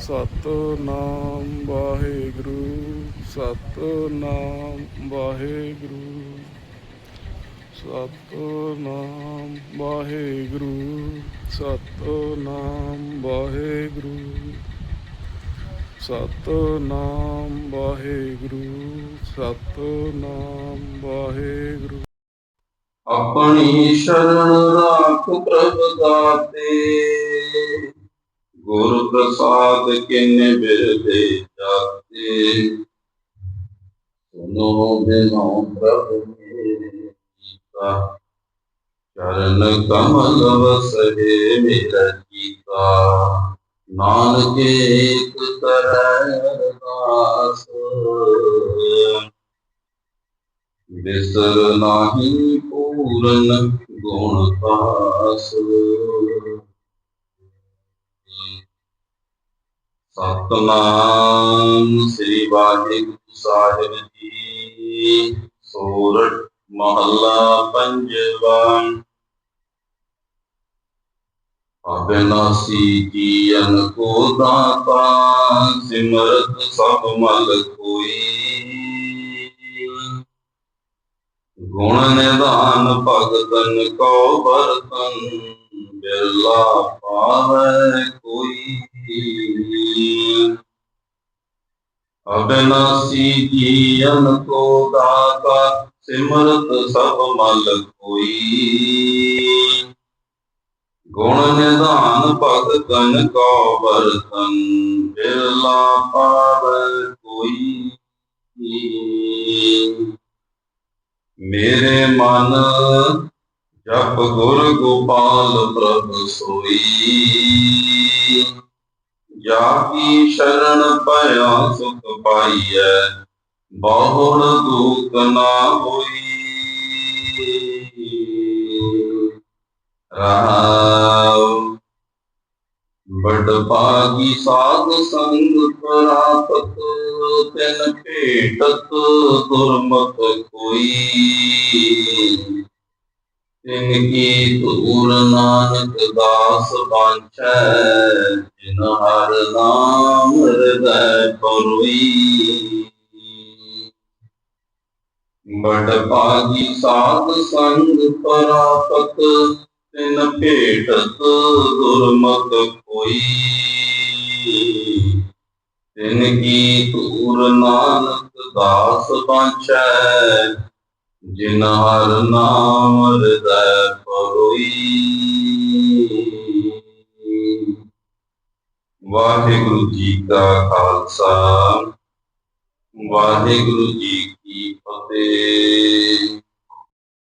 ਸਤਨਾਮ ਵਾਹਿਗੁਰੂ ਸਤਨਾਮ ਵਾਹਿਗੁਰੂ। ਸਤਨਾਮ ਵਾਹਿਗੁਰੂ ਸਤਨਾਮ ਵਾਹਿਗੁਰੂ। ਸਤਨਾਮ ਵਾਹਿਗੁਰੂ ਸਤਨਾਮ ਵਾਹਿਗੁਰੂ। ਆਪਣੀ ਸ਼ਰਨ ਰਾਖ ਪ੍ਰਭ ਦਾਤੇ। ਗੁਰ ਪ੍ਰਸਾਦ ਕਿਨ ਬਿਰਦੇ ਜਾਤੇ। ਸੁਨੋ ਬਿਨੋ ਪ੍ਰਭ ਮੇਰੇ ਜੀਤਾ ਚਰਨ ਕਮਲ ਵਸਹਿ ਮੇਰਾ ਜੀਤਾ ਨਾਨਕ ਏਕ ਤਰੈ ਅਰਦਾਸ। ਬਿਸਰ ਨਾਹੀ ਪੂਰਨ ਗੁਣ ਪਾਸ। ਸਤਨਾਮ ਸ੍ਰੀ ਵਾਹਿਗੁਰੂ ਸਾਹਿਬ ਜੀ। ਸੋਰਠ ਮਹੱਲਾ ਪੰਜਵਾ। ਅਬਿਨਾਸੀ ਜੀਵਨ ਕੋ ਦਾਤਾ, ਸਿਮਰਤ ਸਭ ਮਲ ਕੋਈ। ਗੁਣ ਨਿਧਾਨ ਭਗਤਨ ਕੋ ਬਰਤਨ ਬਿਰਲਾ ਪਾਵੈ ਕੋਈ। ਅਬਿਨਾਸੀ ਜੀਵਨ ਕੋ ਦਾਤਾ, ਸਿਮਰਤ ਸਭ ਮਲ ਕੋਈ। ਗੁਣ ਨਿਧਾਨ ਭਗਤਨ ਕੋ ਬਰਤਨ ਬਿਰਲਾ ਪਾਵੈ ਕੋਈ। ਮੇਰੇ ਮਨ जप गुर गोपाल प्रभु सोई। जाकी शरण पया सुख पाई बहुण दूत ना होई। राव बड़ पागी साध संग प्रापत, तेन भेटत दुर्मत कोई। ਕੋਈ ਤਿਨ ਕੀ ਧੂਰ ਨਾਨਕ ਦਾਸ ਬਾਂਛੈ ਜਿਨ ਹਰ ਨਾਮ ਹਿਰਦੈ ਪਰੋਈ ਬੜ ਭਾਗੀ ਸਾਧ ਸੰਗ ਪ੍ਰਾਪਤ, ਤਿਨ ਭੇਟਤ ਦੁਰਮਤ ਕੋਈ। ਤਿਨ ਕੀ ਧੂਰ ਨਾਨਕ ਦਾਸ ਬਾਂਛੈ ਜਿਨ ਹਰ ਨਾਮ ਹਿਰਦੈ ਪਰੋਈ। ਵਾਹਿਗੁਰੂ ਜੀ ਕਾ ਖਾਲਸਾ ਵਾਹਿਗੁਰੂ ਜੀ ਕੀ ਫਤਿਹ।